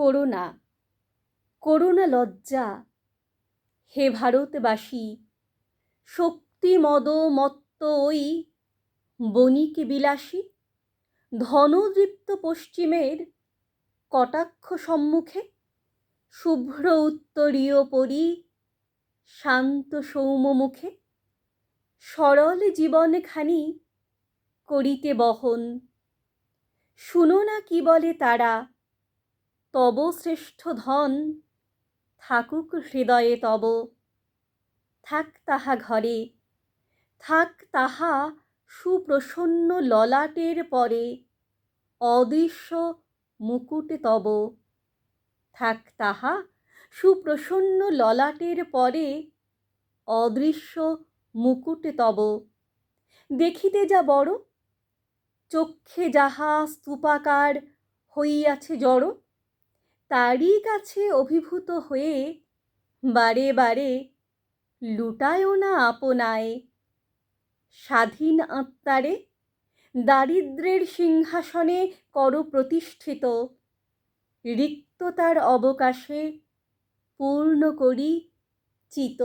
Corona corona লজ্জা। হে ভারতবাসী শক্তি মদ মত্ত ওই বণিক বিলাসী, ধনদৃপ্ত পশ্চিমের কটাক্ষ সম্মুখে শুভ্র উত্তরীয় পরি শান্ত সৌম্য মুখে সরল জীবনখানি করিতে বহন। শুনো না কি বলে তারা তব শ্রেষ্ঠ ধন থাকুক হৃদয়ে তব। থাক তাহা ঘরে, থাক তাহা সুপ্রসন্ন ললাটের পরে, অদৃশ্য মুকুট তব। থাক তাহা সুপ্রসন্ন ললাটের পরে, অদৃশ্য মুকুট তব। দেখিতে যা বড়, চক্ষে যাহা স্তূপাকার হইয়াছে জড় তারই কাছে অভিভূত হয়ে বারে বারে লুটায়ও না আপনায়। স্বাধীন আত্মারে দারিদ্রের সিংহাসনে কর প্রতিষ্ঠিত রিক্ততার অবকাশে পূর্ণ করি চিত।